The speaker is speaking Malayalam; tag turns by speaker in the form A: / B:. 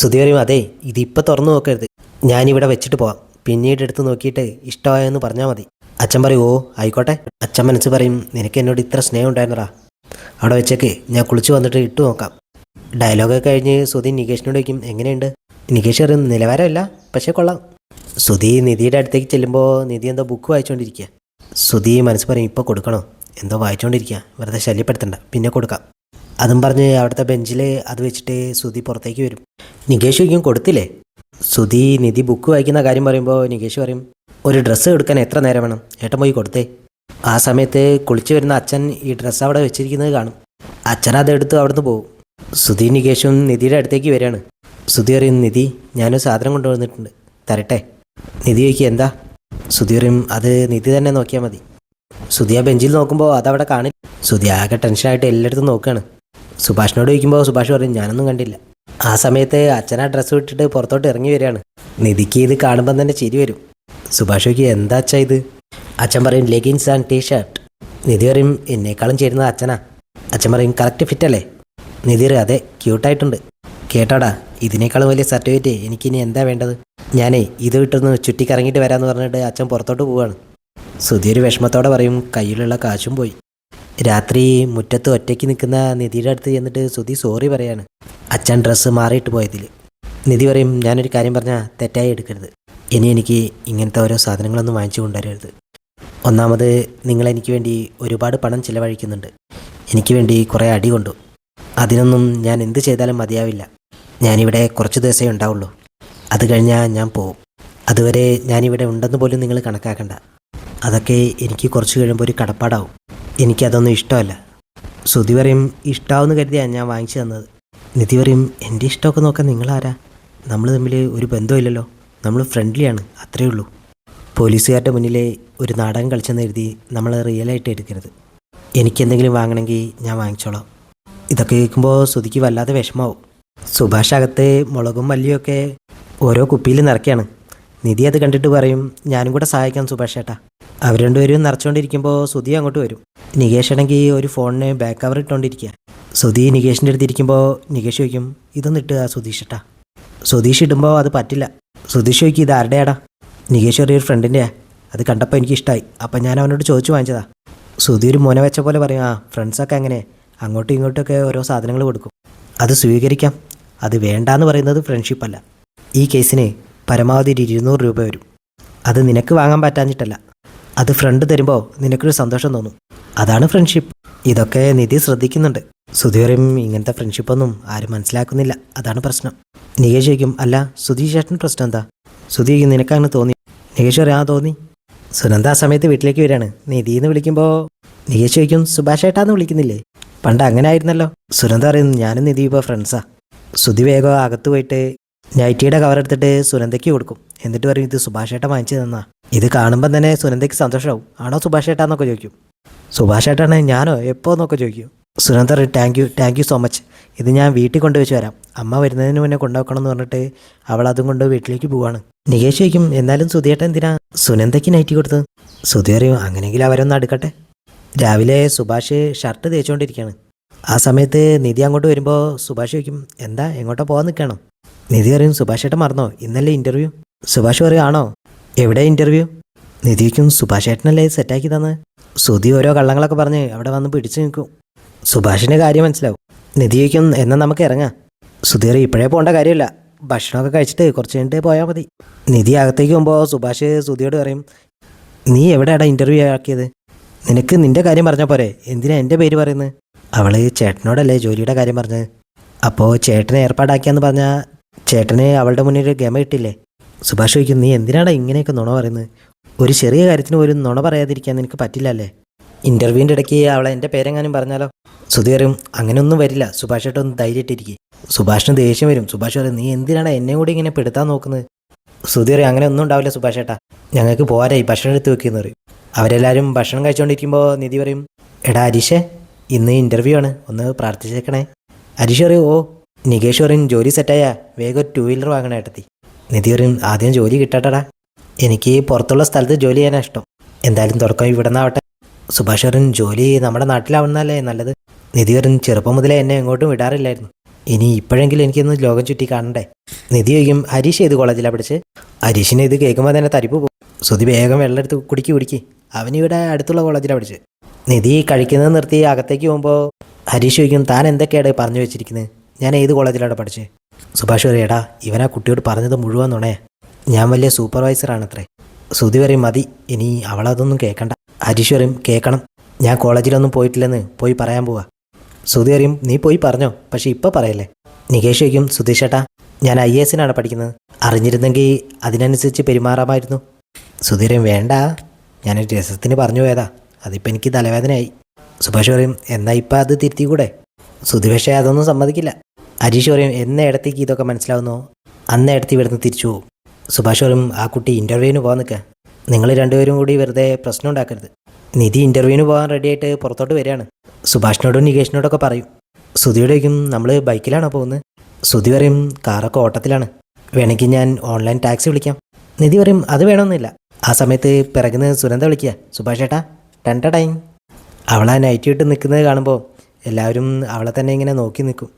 A: സുധി പറയും അതെ ഇതിപ്പോൾ തുറന്നു നോക്കരുത്. ഞാനിവിടെ വെച്ചിട്ട് പോവാം. പിന്നീട് എടുത്ത് നോക്കിയിട്ട് ഇഷ്ടമായെന്ന് പറഞ്ഞാൽ മതി. അച്ഛൻ പറയും ഓ ആയിക്കോട്ടെ. അച്ഛൻ മനസ്സ് പറയും നിനക്ക് എന്നോട് ഇത്ര സ്നേഹം ഉണ്ടായിരുന്നടാ. അവിടെ വെച്ചേക്ക് ഞാൻ കുളിച്ച് വന്നിട്ട് ഇട്ട് നോക്കാം. ഡയലോഗൊക്കെ കഴിഞ്ഞ് സുധി നികേഷിനോട് ചോദിക്കും എങ്ങനെയുണ്ട്? നികേഷ് പറയും നിലവാരമില്ല പക്ഷേ കൊള്ളാം. സുധി നിധിയുടെ അടുത്തേക്ക് ചെല്ലുമ്പോൾ നിധി എന്തോ ബുക്ക് വായിച്ചുകൊണ്ടിരിക്കുക സുധി മനസ്സ് പറയും ഇപ്പോൾ കൊടുക്കണോ? എന്തോ വായിച്ചുകൊണ്ടിരിക്കുക വെറുതെ ശല്യപ്പെടുത്തണ്ട പിന്നെ കൊടുക്കാം. അതും പറഞ്ഞ് അവിടുത്തെ ബെഞ്ചിൽ അത് വെച്ചിട്ട് സുധി പുറത്തേക്ക് വരും. നികേഷ് ചോദിക്കും കൊടുത്തില്ലേ? സുധി നിധി ബുക്ക് വായിക്കുന്ന കാര്യം പറയുമ്പോൾ നികേഷ് പറയും ഒരു ഡ്രസ്സ് എടുക്കാൻ എത്ര നേരം വേണം? ഏട്ടൻ പോയി കൊടുത്തേ. ആ സമയത്ത് കുളിച്ചു വരുന്ന അച്ഛൻ ഈ ഡ്രസ്സ് അവിടെ വെച്ചിരിക്കുന്നത് കാണും. അച്ഛൻ അതെടുത്ത് അവിടുന്ന് പോകും സുധി നികേഷും നിധിയുടെ അടുത്തേക്ക് വരികയാണ്. സുധി പറയും നിധി ഞാനൊരു സാധനം കൊണ്ടുവന്നിട്ടുണ്ട്. തരട്ടെ? നിധി ചോദിക്കുക എന്താ? സുധി പറയും അത് നിധി തന്നെ നോക്കിയാൽ മതി. സുധി ആ ബെഞ്ചിൽ നോക്കുമ്പോൾ അതവിടെ കാണില്ല. സുധി ആകെ ടെൻഷനായിട്ട് എല്ലായിടത്തും നോക്കുകയാണ്. സുഭാഷിനോട് ചോദിക്കുമ്പോൾ സുഭാഷ് പറയും ഞാനൊന്നും കണ്ടില്ല. ആ സമയത്ത് അച്ഛൻ ആ ഡ്രസ്സ് വിട്ടിട്ട് പുറത്തോട്ട് ഇറങ്ങി വരികയാണ്. നിധിക്ക് ഇത് കാണുമ്പം തന്നെ ചിരി വരും. സുഭാഷ് ചോദിക്കും എന്താ അച്ഛാ ഇത്? അച്ഛൻ പറയും leggings and T shirt Nidhi പറയും എന്നേക്കാളും ചേരുന്നത് അച്ഛനാ. അച്ഛൻ പറയും കറക്റ്റ് ഫിറ്റ് അല്ലേ? നിധി പറയും അതെ ക്യൂട്ടായിട്ടുണ്ട്. കേട്ടോടാ ഇതിനേക്കാളും വലിയ സർട്ടിഫിക്കറ്റ് എനിക്കിനി എന്താ വേണ്ടത്? ഞാനേ ഇത് വിട്ടൊന്ന് ചുറ്റിക്കറങ്ങിയിട്ട് വരാമെന്ന് പറഞ്ഞിട്ട് അച്ഛൻ പുറത്തോട്ട് പോവാണ്. സുധി ഒരു വിഷമത്തോടെ പറയും കയ്യിലുള്ള കാശും പോയി. രാത്രി മുറ്റത്ത് ഒറ്റയ്ക്ക് നിൽക്കുന്ന നിധിയുടെ അടുത്ത് ചെന്നിട്ട് സുധി സോറി പറയാണ്. അച്ഛൻ ഡ്രസ്സ് മാറിയിട്ട് പോയതിൽ. നിധി പറയും ഞാനൊരു കാര്യം പറഞ്ഞാൽ തെറ്റായി എടുക്കരുത്. ഇനി എനിക്ക് ഇങ്ങനത്തെ ഓരോ സാധനങ്ങളൊന്നും വാങ്ങിച്ചു കൊണ്ടുവരരുത്. ഒന്നാമത് നിങ്ങൾ എനിക്ക് വേണ്ടി ഒരുപാട് പണം ചിലവഴിക്കുന്നുണ്ട്. എനിക്ക് വേണ്ടി കുറേ അടി കൊണ്ടു. അതിനൊന്നും ഞാൻ എന്ത് ചെയ്താലും മതിയാവില്ല. ഞാനിവിടെ കുറച്ച് ദിവസമേ ഉണ്ടാവുള്ളൂ. അത് കഴിഞ്ഞാൽ ഞാൻ പോവും. അതുവരെ ഞാനിവിടെ ഉണ്ടെന്ന് പോലും നിങ്ങൾ കണക്കാക്കണ്ട. അതൊക്കെ എനിക്ക് കുറച്ച് കഴിയുമ്പോൾ ഒരു കടപ്പാടാവും. എനിക്കതൊന്നും ഇഷ്ടമല്ല. ശ്രുതി പറയും ഇഷ്ടമാവെന്ന് കരുതിയാണ് ഞാൻ വാങ്ങിച്ചു തന്നത്. നിധി പറയും എന്റെ ഇഷ്ടമൊക്കെ നോക്കാൻ നിങ്ങളാരാ? നമ്മൾ തമ്മിൽ ഒരു ബന്ധമില്ലല്ലോ നമ്മൾ ഫ്രണ്ട്ലിയാണ് അത്രയേ ഉള്ളൂ. പോലീസുകാരുടെ മുന്നിലെ ഒരു നാടകം കളിച്ചെന്ന് എഴുതി നമ്മൾ റിയലായിട്ട് എടുക്കരുത്. എനിക്കെന്തെങ്കിലും വാങ്ങണമെങ്കിൽ ഞാൻ വാങ്ങിച്ചോളാം. ഇതൊക്കെ കേൾക്കുമ്പോൾ ശ്രുതിക്ക് വല്ലാതെ വിഷമാവും. സുഭാഷ് അകത്ത് മുളകും മല്ലിയൊക്കെ ഓരോ കുപ്പിയിൽ നിറയ്ക്കുകയാണ് നിധി അത് കണ്ടിട്ട് പറയും ഞാനും കൂടെ സഹായിക്കാം സുഭാഷ് ഏട്ടാ. അവർ രണ്ടുപേരും നിറച്ചുകൊണ്ടിരിക്കുമ്പോൾ സുധി അങ്ങോട്ട് വരും. നികേഷ് ആണെങ്കിൽ ഒരു ഫോണിന് ബാക്ക് കവർ ഇട്ടുകൊണ്ടിരിക്കുക സുധി നികേഷിന്റെ അടുത്ത് ഇരിക്കുമ്പോൾ നികേഷ് ചോദിക്കും ഇതൊന്നും ഇട്ടുക സുധീഷ് ഇട്ടാ സുധീഷ് ഇടുമ്പോൾ അത് പറ്റില്ല. സുധീഷ് ചോദിക്കും ഇത് ആരുടെയാടാ നികേഷ് ഒരു ഫ്രണ്ടിന്റെയാ അത് കണ്ടപ്പോൾ എനിക്ക് ഇഷ്ടമായി അപ്പം ഞാൻ അവനോട് ചോദിച്ചു വാങ്ങിച്ചതാ. സുധി ഒരു മോനെ വെച്ച പോലെ പറയും ആ ഫ്രണ്ട്സൊക്കെ അങ്ങനെ. അങ്ങോട്ടും ഇങ്ങോട്ടൊക്കെ ഓരോ സാധനങ്ങൾ കൊടുക്കും. അത് സ്വീകരിക്കാം. അത് വേണ്ടാന്ന് പറയുന്നത് ഫ്രണ്ട്ഷിപ്പല്ല ഈ കേസിന് പരമാവധി ഒരു ഇരുന്നൂറ് രൂപ വരും. അത് നിനക്ക് വാങ്ങാൻ പറ്റാഞ്ഞിട്ടല്ല. അത് ഫ്രണ്ട് തരുമ്പോൾ നിനക്കൊരു സന്തോഷം തോന്നും. അതാണ് ഫ്രണ്ട്ഷിപ്പ്. ഇതൊക്കെ നിധി ശ്രദ്ധിക്കുന്നുണ്ട്. സുധി പറയും ഇങ്ങനത്തെ ഫ്രണ്ട്ഷിപ്പൊന്നും ആരും മനസ്സിലാക്കുന്നില്ല. അതാണ് പ്രശ്നം. നികേഷ് ചോദിക്കും അല്ല സുധി ചേട്ടൻ പ്രശ്നം എന്താ? സുധി നിനക്കങ്ങനെ തോന്നി? നികേഷ് പറയാ തോന്നി. സുനന്ദ ആ സമയത്ത് വീട്ടിലേക്ക് വരികയാണ്. നിധി എന്ന് വിളിക്കുമ്പോൾ നികേഷ് ചോദിക്കും സുഭാഷ് ഏട്ടാന്ന് വിളിക്കുന്നില്ലേ? പണ്ട് അങ്ങനെ ആയിരുന്നല്ലോ. സുനന്ദ പറയുന്നു ഞാനും നിധി ഇപ്പോൾ ഫ്രണ്ട്സാ സുധി വേഗം അകത്ത് പോയിട്ട് നൈറ്റിയുടെ കവർ എടുത്തിട്ട് സുനന്ദയ്ക്ക് കൊടുക്കും. എന്നിട്ട് പറയും ഇത് സുഭാഷ് ഏട്ടൻ വാങ്ങിച്ചു തന്നാ. ഇത് കാണുമ്പോൾ തന്നെ സുനന്ദയ്ക്ക് സന്തോഷമാവും. ആണോ സുഭാഷ് ഏട്ടാന്നൊക്കെ ചോദിക്കും. സുഭാഷ് ഏട്ടാണ് ഞാനോ? എപ്പോ എന്നൊക്കെ ചോദിക്കും സുനന്ദർ thank you thank you so much ഇത് ഞാൻ വീട്ടിൽ കൊണ്ടുവച്ച് വരാം. അമ്മ വരുന്നതിന് മുന്നേ കൊണ്ടുവെക്കണം എന്ന് പറഞ്ഞിട്ട് അവൾ അതും കൊണ്ട് വീട്ടിലേക്ക് പോവാണ്. നികേഷ് ചോദിക്കും എന്നാലും സുധിയേട്ടൻ എന്തിനാ? സുനന്ദയ്ക്ക് നൈറ്റി കൊടുത്തത്? സുധി അറിയും അങ്ങനെയെങ്കിൽ അവരൊന്ന് അടുക്കട്ടെ. രാവിലെ സുഭാഷ് ഷർട്ട് തേച്ചുകൊണ്ടിരിക്കുകയാണ്. ആ സമയത്ത് നിധി അങ്ങോട്ട് വരുമ്പോൾ സുഭാഷ് ചോദിക്കും എന്താ എങ്ങോട്ടോ പോകാൻ നിൽക്കണം നിധി അറിയും സുഭാഷേട്ടൻ മറന്നോ? ഇന്നല്ലേ ഇന്റർവ്യൂ സുഭാഷ് പറയും ആണോ? എവിടെ ഇന്റർവ്യൂ നിധിക്കും സുഭാഷേട്ടനല്ലേ സെറ്റാക്കി തന്നത്? സുധി ഓരോ കള്ളങ്ങളൊക്കെ പറഞ്ഞ് അവിടെ വന്ന് പിടിച്ചു നിൽക്കും. സുഭാഷിന്റെ കാര്യം മനസ്സിലാവും. നിധിക്കും എന്നാൽ നമുക്ക് ഇറങ്ങാം. സുധീർ ഇപ്പോഴേ പോകേണ്ട കാര്യമില്ല. ഭക്ഷണമൊക്കെ കഴിച്ചിട്ട് കുറച്ച് കഴിഞ്ഞിട്ട് പോയാൽ മതി. നിധി അകത്തേക്ക് പോകുമ്പോൾ സുഭാഷ് സുധിയോട് പറയും നീ എവിടെയാടാ ഇന്റർവ്യൂ ആക്കിയത്? നിനക്ക് നിന്റെ കാര്യം പറഞ്ഞാൽ പോരെ. എന്തിനാ എന്റെ പേര് പറയുന്നത്? അവൾ ചേട്ടനോടല്ലേ ജോലിയുടെ കാര്യം പറഞ്ഞത്? അപ്പോൾ ചേട്ടനെ ഏർപ്പാടാക്കിയെന്ന് പറഞ്ഞാൽ ചേട്ടന് അവളുടെ മുന്നിൽ ഗമ ഇട്ടില്ലേ? സുഭാഷ് ചോദിക്കും നീ എന്തിനാടാ ഇങ്ങനെയൊക്കെ നുണ പറയുന്നത്? ഒരു ചെറിയ കാര്യത്തിന് പോലും നുണ പറയാതിരിക്കാൻ നിനക്ക് പറ്റില്ലല്ലേ? ഇന്റർവ്യൂവിന്റെ ഇടയ്ക്ക് അവളെ എന്റെ പേരെങ്ങാനും പറഞ്ഞാലോ? സുധി പറയും അങ്ങനെയൊന്നും വരില്ല സുഭാഷ് ഏട്ടൻ ധൈര്യമായിട്ടിരിക്കും സുഭാഷിന് ദേഷ്യം വരും. സുഭാഷ് പറയും നീ എന്തിനാണ് എന്നെ കൂടി ഇങ്ങനെ പെടുത്താൻ നോക്കുന്നത്? സുധി പറയും അങ്ങനെ ഒന്നും ഉണ്ടാവില്ല സുഭാഷേട്ടാ ഞങ്ങൾക്ക് പോരായി ഭക്ഷണം എടുത്ത് വെക്കുന്നു പറയും. അവരെല്ലാവരും ഭക്ഷണം കഴിച്ചുകൊണ്ടിരിക്കുമ്പോൾ നിധി പറയും എടാ അരീഷേ ഇന്ന് ഇന്റർവ്യൂ ആണ്. ഒന്ന് പ്രാർത്ഥിച്ചേക്കണേ. അരീഷ് പറയും ഓ. നികേഷ് പറയും ജോലി സെറ്റായ വേഗം ടൂ വീലർ വാങ്ങണേ ഏട്ടത്തി. നിധി പറയും ആദ്യം ജോലി കിട്ടട്ടടാ. എനിക്ക് പുറത്തുള്ള സ്ഥലത്ത് ജോലി ചെയ്യാനാണ് ഇഷ്ടം. എന്തായാലും തുടക്കം ഇവിടെ നിന്നാവട്ടെ സുഭാഷ് പറയും ജോലി നമ്മുടെ നാട്ടിലാവുന്നതല്ലേ നല്ലത്? നിധി പറയും ചെറുപ്പം മുതലേ എന്നെ എങ്ങോട്ടും വിടാറില്ലായിരുന്നു. ഇനി ഇപ്പോഴെങ്കിലും എനിക്കൊന്ന് ലോകം ചുറ്റി കാണണ്ടേ? നിധി ചോദിക്കും ഹരീഷ് ഏത് കോളേജിലാണ് പഠിച്ച്? ഹരീഷിനെ ഇത് കേൾക്കുമ്പോൾ തന്നെ തരിപ്പ് പോകും. സുധി വേഗം വെള്ളം എടുത്ത് കുടിക്കി കുടിക്കി. അവനിവിടെ അടുത്തുള്ള കോളേജിലാണ് പഠിച്ച്. നിധി കഴിക്കുന്നത് നിർത്തി അകത്തേക്ക് പോകുമ്പോൾ ഹരീഷ് ചോദിക്കും താൻ എന്തൊക്കെയാണ് പറഞ്ഞു വെച്ചിരിക്കുന്നത് ഞാൻ ഏത് കോളേജിലാണ് പഠിച്ചത് സുഭാഷ് പറയും എടാ കുട്ടിയോട് പറഞ്ഞത് മുഴുവൻ നുണേ ഞാൻ വലിയ സൂപ്പർവൈസറാണത്രേ. സുധി പറയും മതി ഇനി അവളതൊന്നും കേൾക്കണ്ട ഹരീഷ് പറയും കേൾക്കണം ഞാൻ കോളേജിലൊന്നും പോയിട്ടില്ലെന്ന് പോയി പറയാൻ പോവാ. സുധി പറയും നീ പോയി പറഞ്ഞോ പക്ഷെ ഇപ്പോൾ പറയല്ലേ? നികേഷ് ചോദിക്കും സുധീഷ് ചേട്ടാ ഞാൻ ഐ എസിനാണ് പഠിക്കുന്നത്. അറിഞ്ഞിരുന്നെങ്കിൽ അതിനനുസരിച്ച് പെരുമാറാമായിരുന്നു. സുധീരൻ വേണ്ട ഞാൻ രസത്തിന് പറഞ്ഞു പോയതാ. അതിപ്പോൾ എനിക്ക് തലവേദനയായി. സുഭാഷ് പറയും എന്നാൽ ഇപ്പം അത് തിരുത്തിക്കൂടെ? സുധി പക്ഷേ അതൊന്നും സമ്മതിക്കില്ല. ഹരീഷ് പറയും എന്ന ഇടത്തേക്ക് ഇതൊക്കെ മനസ്സിലാവുന്നു. അന്ന ഇടത്ത് ഇവിടുന്ന് തിരിച്ചു പോകും. സുഭാഷ് പറയും ആ കുട്ടി ഇന്റർവ്യൂവിന് പോകാൻ നിൽക്കുക നിങ്ങൾ രണ്ടുപേരും കൂടി വെറുതെ പ്രശ്നം ഉണ്ടാക്കരുത്. നിധി ഇന്റർവ്യൂവിന് പോകാൻ റെഡിയായിട്ട് പുറത്തോട്ട് വരികയാണ്. സുഭാഷിനോടും നികേഷിനോടൊക്കെ പറയും സുധിയോട് ചോദിക്കും നമ്മൾ ബൈക്കിലാണോ പോകുന്നത്? സുധി പറയും കാറൊക്കെ ഓട്ടത്തിലാണ്. വേണമെങ്കിൽ ഞാൻ ഓൺലൈൻ ടാക്സി വിളിക്കാം. നിധി പറയും അത് വേണമെന്നില്ല. ആ സമയത്ത് പിറകുന്ന് സുനന്ദ വിളിക്കുക. സുഭാഷ് ഏട്ടാ ചേട്ടാ ടൈം അവളാ നൈറ്റ് ഇട്ട് നിൽക്കുന്നത് കാണുമ്പോൾ എല്ലാവരും അവളെ തന്നെ ഇങ്ങനെ നോക്കി നിൽക്കും.